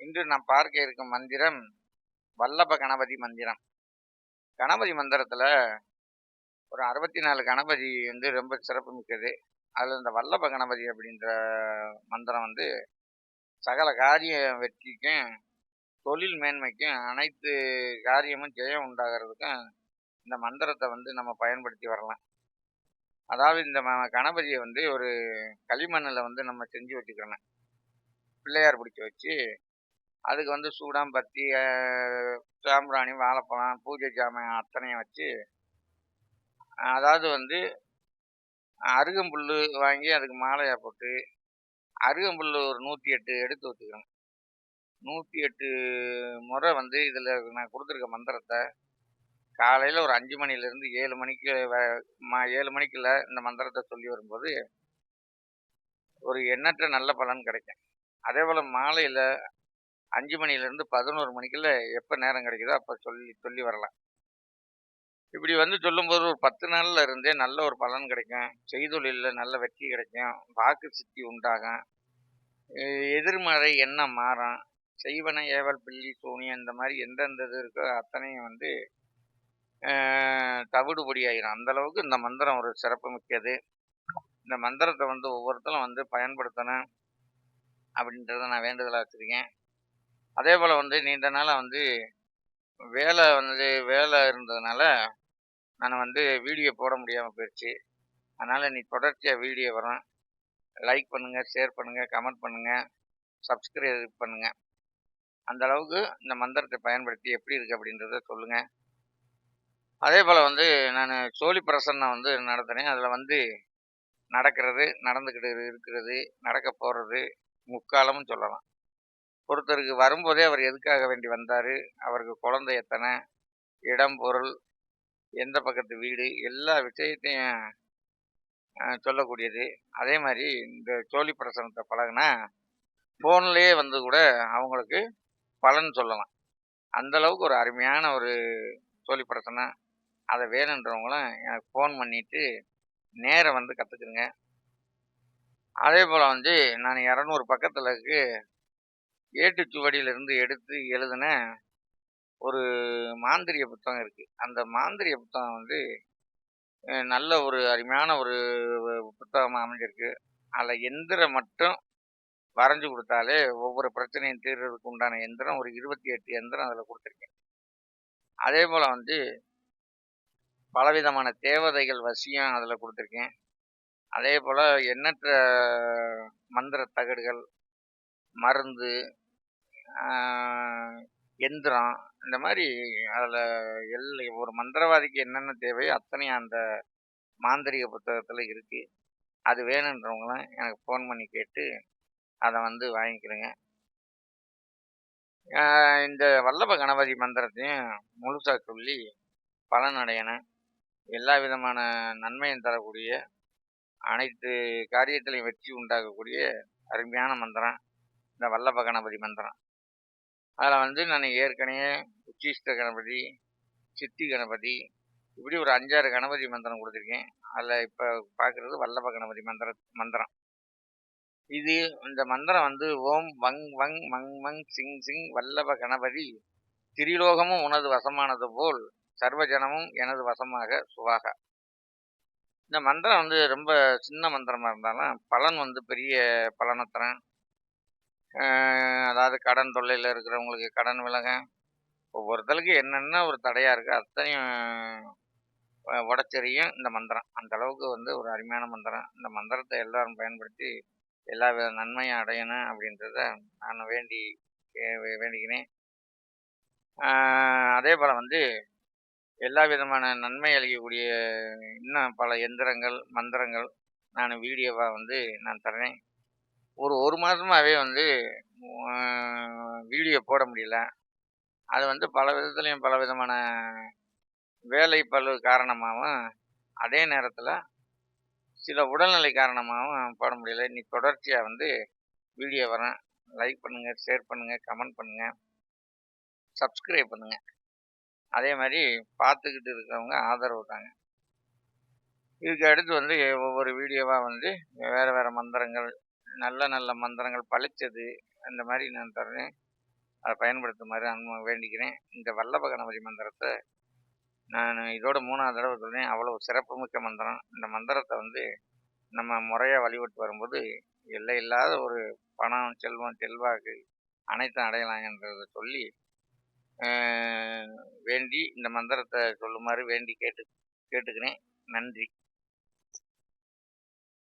இன்று நான் பார்க்க இருக்கும் மந்திரம் வல்லப கணபதி மந்திரம். கணபதி மந்திரத்தில் ஒரு அறுபத்தி நாலு கணபதி வந்து ரொம்ப சிறப்பு மிக்கது. அதில் இந்த வல்லப கணபதி அப்படின்ற மந்திரம் வந்து சகல காரிய வெற்றிக்கும் தொழில் மேன்மைக்கும் அனைத்து காரியமும் ஜெயம் உண்டாகிறதுக்கும் இந்த மந்திரத்தை வந்து நம்ம பயன்படுத்தி வரலாம். அதாவது இந்த கணபதியை வந்து ஒரு களிமண்ணில் வந்து நம்ம செஞ்சு வச்சுக்கிறோம் பிள்ளையார் பிடிச்சி வச்சு அதுக்கு வந்து சூடாம்பத்தி பத்தி சாம்பிராணி வாழைப்பழம் பூஜை ஜாமான் அத்தனையும் வச்சு அதாவது வந்து அருகம்புல் வாங்கி அதுக்கு மாலையாக போட்டு அருகம்புல் ஒரு நூற்றி எட்டு எடுத்து வச்சுக்கணும். நூற்றி எட்டு முறை வந்து இதில் நான் கொடுத்துருக்க மந்திரத்தை காலையில் ஒரு அஞ்சு மணிலேருந்து ஏழு மணிக்கு வ- ஏழு மணிக்குள்ள இந்த மந்திரத்தை சொல்லி வரும்போது ஒரு எண்ணற்ற நல்ல பலன் கிடைக்கும். அதே போல் மாலையில் அஞ்சு மணிலேருந்து பதினோரு மணிக்குள்ள எப்போ நேரம் கிடைக்குதோ அப்போ சொல்லி சொல்லி வரலாம். இப்படி வந்து சொல்லும்போது ஒரு பத்து நாளில் இருந்தே நல்ல ஒரு பலன் கிடைக்கும். செய்தொழிலில் நல்ல வெற்றி கிடைக்கும். வாக்கு சித்தி உண்டாகும். எதிர்மறை எண்ணம் மாறும். செய்வன ஏவல் பில்லி சூனியம் இந்த மாதிரி எந்தெந்த இது இருக்கோ அத்தனையும் வந்து தவிடுபடி தவிடுபொடி ஆயிரும் அந்த அளவுக்கு இந்த மந்திரம் ஒரு சிறப்பு மிக்கது இந்த மந்திரத்தை வந்து ஒவ்வொருத்தரும் வந்து பயன்படுத்தணும். அப்படின்றத நான் வேண்டுதலாக வச்சுருக்கேன். அதே போல் வந்து நீண்ட நாளாக வந்து வேலை வந்து வேலை இருந்ததுனால நான் வந்து வீடியோ போட முடியாமல் போயிடுச்சு அதனால் நீ தொடர்ச்சியாக வீடியோ வரும். லைக் பண்ணுங்கள் ஷேர் பண்ணுங்கள் கமெண்ட் பண்ணுங்கள் சப்ஸ்கிரைப் பண்ணுங்கள் அந்த அளவுக்கு இந்த மந்திரத்தை பயன்படுத்தி எப்படி இருக்குது அப்படின்றத சொல்லுங்கள் அதே போல் வந்து நான் சோழி பிரசன்னம் வந்து நடத்துகிறேன் அதில் வந்து நடக்கிறது நடந்துக்கிட்டு இருக்கிறது நடக்க போகிறது முக்காலமும் சொல்லலாம். ஒருத்தருக்கு வரும்போதே அவர் எதுக்காக வேண்டி வந்தார்? அவருக்கு குழந்தை எத்தனை? இடம் பொருள் எந்த பக்கத்து வீடு? எல்லா விஷயத்தையும் சொல்லக்கூடியது. அதே மாதிரி இந்த சோழி பிரசனத்தை பழகினா ஃபோன்லேயே வந்து கூட அவங்களுக்கு பலன் சொல்லலாம். அந்தளவுக்கு ஒரு அருமையான ஒரு சோழி பிரசனம். அதை வேணுன்றவங்களும் எனக்கு ஃபோன் பண்ணிவிட்டு நேரம் வந்து கற்றுக்குங்க அதே போல் வந்து நான் இரநூறு பக்கத்தில் இருக்கு. ஏட்டுச்சுவடியிலிருந்து எடுத்து எழுதின ஒரு மாந்திரிய புத்தகம் இருக்குது அந்த மாந்திரிய புத்தகம் வந்து நல்ல ஒரு அருமையான ஒரு புத்தகமாக அமைஞ்சிருக்கு. அதில் எந்திரம் மட்டும் வரைஞ்சு கொடுத்தாலே ஒவ்வொரு பிரச்சனையும் தீர்றதுக்கு உண்டான எந்திரம் ஒரு இருபத்தி எட்டு எந்திரம் அதில் கொடுத்துருக்கேன். அதே போல் வந்து பலவிதமான தேவதைகள் வசியம் அதில் கொடுத்துருக்கேன். அதே போல் எண்ணற்ற மந்திர தகடுகள் மருந்து எந்திரம் இந்த மாதிரி அதில் எல் ஒரு மந்திரவாதிக்கு என்னென்ன தேவையோ அத்தனையும் அந்த மாந்திரிக புத்தகத்தில் இருக்குது அது வேணுன்றவங்களாம் எனக்கு ஃபோன் பண்ணி கேட்டு அதை வந்து வாங்கிக்கிறேங்க. இந்த வல்லப கணபதி மந்திரத்தையும் முழுசாக சொல்லி பலன் எல்லா விதமான நன்மையும் தரக்கூடிய அனைத்து காரியத்திலையும் வெற்றி உண்டாக்கக்கூடிய அருமையான மந்திரம் இந்த வல்லப கணபதி மந்திரம். அதில் வந்து நான் ஏற்கனவே உச்சிஷ்ட கணபதி சித்தி கணபதி இப்படி ஒரு அஞ்சாறு கணபதி மந்திரம் கொடுத்துருக்கேன். அதில் இப்போ பார்க்குறது வல்லப கணபதி மந்திர மந்திரம். இது இந்த மந்திரம் வந்து ஓம் வங் வங் மங் மங் சிங் சிங் வல்லப கணபதி திரிலோகமும் உனது வசமானது போல் சர்வஜனமும் எனது வசமாக சுவாகா. இந்த மந்திரம் வந்து ரொம்ப சின்ன மந்திரமாக இருந்தாலும் பலன் வந்து பெரிய பலனை தரேன் அதாவது கடன் தொல்லையில் இருக்கிறவங்களுக்கு கடன் விலக ஒவ்வொருத்தருக்கு என்னென்ன ஒரு தடையாக இருக்குது அத்தனையும் அஹ் இந்த மந்திரம். அந்த அளவுக்கு வந்து ஒரு அருமையான மந்திரம். இந்த மந்திரத்தை எல்லாரும் பயன்படுத்தி எல்லா வித நன்மையும் அடையணும் அப்படின்றத நான் வேண்டி வேண்டிக்கிறேன் வேண்டிக்கினேன் அதே போல் வந்து எல்லா விதமான நன்மை அளிக்கக்கூடிய இன்னும் பல எந்திரங்கள் மந்திரங்கள் நான் வீடியோவாக வந்து நான் தரேன் ஒரு ஒரு மாதமாகவே வந்து வீடியோ போட முடியல. அது வந்து பல விதத்துலேயும் பல விதமான வேலை பளு காரணமாகவும் அதே நேரத்தில் சில உடல்நிலை காரணமாகவும் போட முடியல. இன்னைக்கு தொடர்ச்சியாக வந்து வீடியோ வரேன். லைக் பண்ணுங்கள் ஷேர் பண்ணுங்கள் கமெண்ட் பண்ணுங்கள் சப்ஸ்கிரைப் பண்ணுங்கள் அதே மாதிரி பார்த்துக்கிட்டு இருக்கிறவங்க ஆதரவு தாங்க. இதுக்கு அடுத்து வந்து ஒவ்வொரு வீடியோவாக வந்து வேறு வேறு மந்திரங்கள் நல்ல நல்ல மந்திரங்கள் பழித்தது அந்த மாதிரி நான் தர்றேன். அதை பயன்படுத்துமாறு அன்பு வேண்டிக்கிறேன். இந்த வல்லப கணபதி மந்திரத்தை நான் இதோட மூணாவது தடவை சொல்கிறேன் அவ்வளோ சிறப்புமிக்க மந்திரம். இந்த மந்திரத்தை வந்து நம்ம முறையாக வழிபட்டு வரும்போது எல்லை இல்லாத ஒரு பணம் செல்வம் செல்வாக்கு அனைத்தும் அடையலாங்கன்றதை சொல்லி வேண்டி இந்த மந்திரத்தை சொல்லுமாறு வேண்டி கேட்டு கேட்டுக்கிறேன். நன்றி.